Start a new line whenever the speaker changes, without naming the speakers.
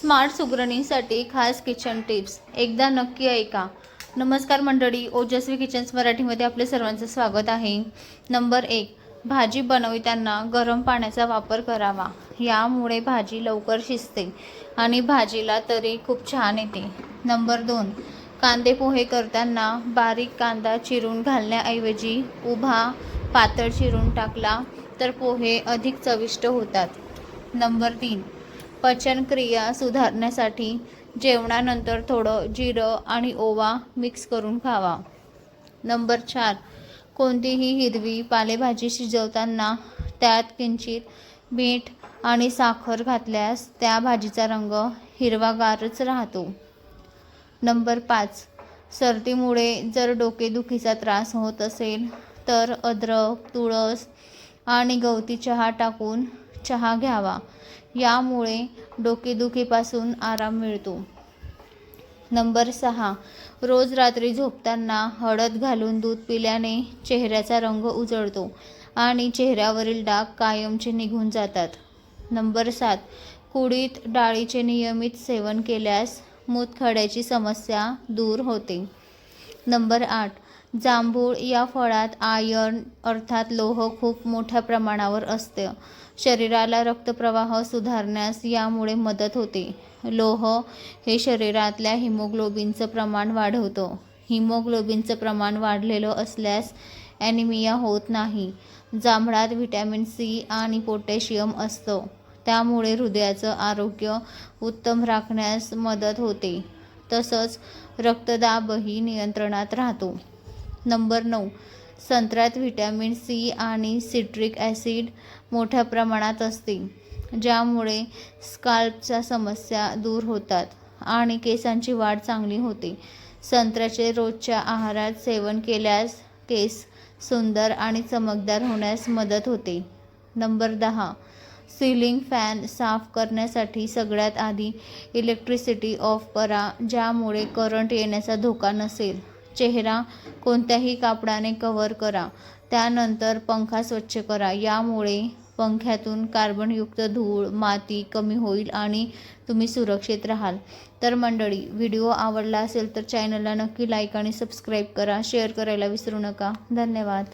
Smart सुगरणीसाठी खास kitchen tips. एकदा नक्की ऐका. नमस्कार मंडळी ओजस्वी किचन्स मराठीमध्ये आपले सर्वांचं स्वागत आहे. नंबर एक भाजी बनविताना गरम पाण्याचा वापर करावा. यामुळे भाजी लवकर शिजते आणि भाजीला तरी खूप छान येते. नंबर दोन कांदे पोहे करताना बारीक कांदा चिरून घालण्याऐवजी उभा पातळ चिरून टाकला तर पोहे अधिक चविष्ट होतात. नंबर तीन पचनक्रिया सुधारण्यासाठी जेवणानंतर थोडं जिरं आणि ओवा मिक्स करून खावा. नंबर चार कोणतीही हिरवी पालेभाजी शिजवताना त्यात किंचित मीठ आणि साखर घातल्यास त्या भाजीचा रंग हिरवागारच राहतो. नंबर पाच सर्दीमुळे जर डोकेदुखीचा त्रास होत असेल तर अद्रक तुळस आणि गवती चहा टाकून चहा घ्यावा. यामुळे डोकेदुखीपासून आराम मिळतो. नंबर सहा. रोज रात्री झोपताना हळद घालून दूध पिल्याने चेहऱ्याचा रंग उजळतो आणि चेहऱ्यावरील डाग कायमचे निघून जातात. नंबर सात. कुडीत डाळीचे नियमित सेवन केल्यास मूतखड्याची समस्या दूर होते. नंबर आठ. जांभूळ या फळात आयर्न अर्थात लोह खूप मोठ्या प्रमाणावर असते. शरीराला रक्तप्रवाह सुधारण्यास यामुळे मदत होते. लोह हे शरीरातल्या हिमोग्लोबिनचं प्रमाण वाढवतं. हिमोग्लोबिनचं प्रमाण वाढलेलं असल्यास ॲनिमिया होत नाही. जांभळात व्हिटॅमिन सी आणि पोटॅशियम असतं. त्यामुळे हृदयाचं आरोग्य उत्तम राखण्यास मदत होते. तसंच रक्तदाबही नियंत्रणात राहतो. नंबर नऊ. संत्र्यात व्हिटॅमिन सी आणि सिट्रिक ॲसिड मोठ्या प्रमाणात असते ज्यामुळे स्काल्पच्या समस्या दूर होतात आणि केसांची वाढ चांगली होते. संत्र्याचे रोजच्या आहारात सेवन केल्यास केस सुंदर आणि चमकदार होण्यास मदत होते. नंबर दहा. सिलिंग फॅन साफ करण्यासाठी सगळ्यात आधी इलेक्ट्रिसिटी ऑफ करा ज्यामुळे करंट येण्याचा धोका नसेल. चेहरा कोणत्याही कापडाने कव्हर करा. त्यानंतर पंखा स्वच्छ करा. यामुळे पंख्यातून कार्बनयुक्त धूळ माती कमी होईल आणि तुम्ही सुरक्षित राहाल. तर मंडळी व्हिडिओ आवडला असेल तर चॅनलला नक्की लाईक आणि सबस्क्राईब करा. शेअर करायला विसरू नका. धन्यवाद.